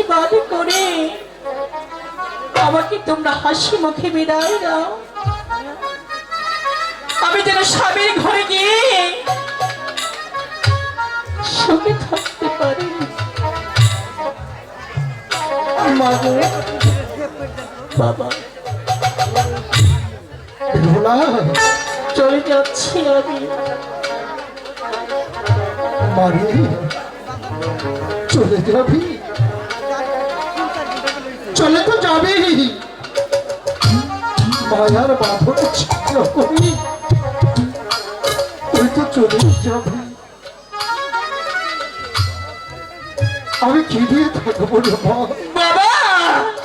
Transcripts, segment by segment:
আশীর্বাদ করে। আমাকে তোমরা হাসি মুখে বিদায় দাও। আমি যেন স্বামীর ঘরে গিয়ে সুখে থাকতে পারি। বাবা চলে যাচ্ছি আমি। চলে যাবি? চলে তো যাবি মায়ার বাঁধন করি। তুই তো চলে যাবি। আমি কি দিয়ে থাকব রে বাবা!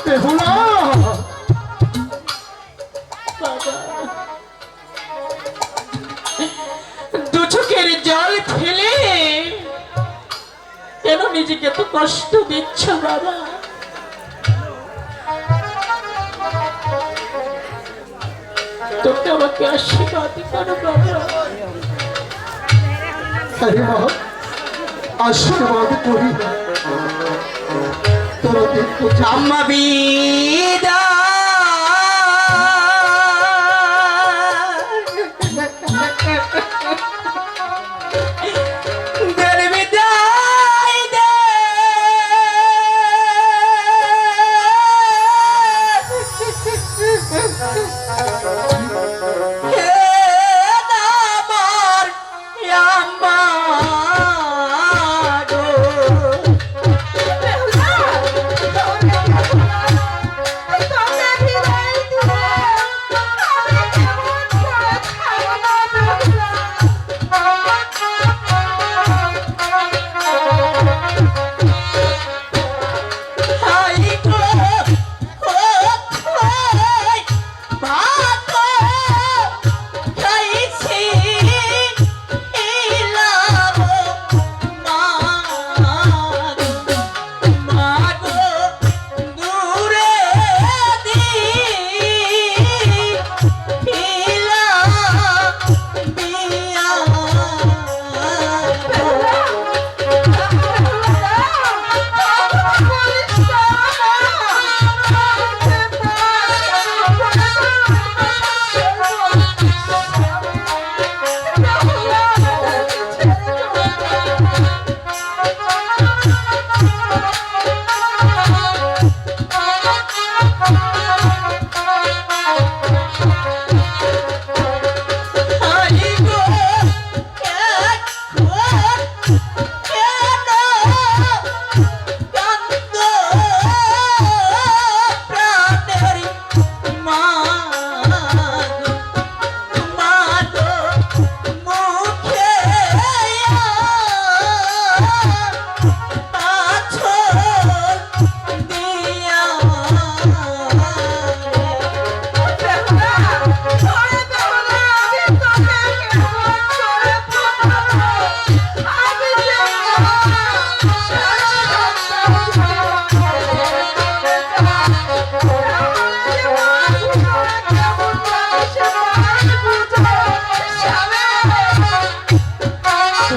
বেহুলা বাবা দু চোখের জল ফেলে কেন নিজেকে এত কষ্ট দিচ্ছ বাবা। তোকে আমাকে আশীর্বাদ করো আরে মা আশীর্বাদ করি। তোরা দেখো আম্মা বিদা। বিদায় দে।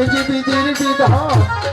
এই যে বিধির বিধান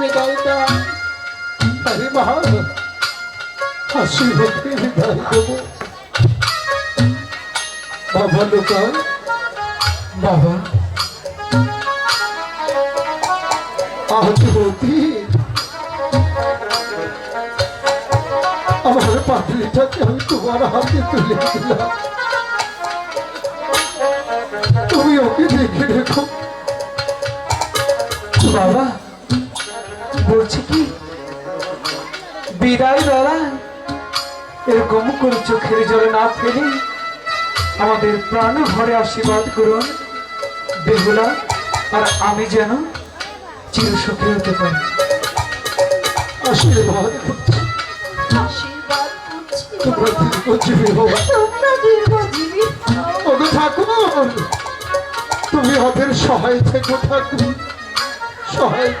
হাসি মুখে বিদায় দাও আরে মা হাসি মুখে বিদায় দেবো বাবা লোকাল, বাবা। আজ অতি আমার পাত্রীটাকে আমি তোমার হাতে তুলে দিলাম। তুমি ওকে দেখে রেখো। বিদায় বেলা এরকম করে চোখের জলে না ফেলে আমাদের প্রাণ ঘরে আশীর্বাদ করুন। বেহুলা আর আমি যেন চিরসুখী হতে পারি। আশীর্বাদ তোমরা দীর্ঘজীবী। ওগো ঠাকুর তুমি ওদের সহায় থেকে ঠাকুর। সহায়।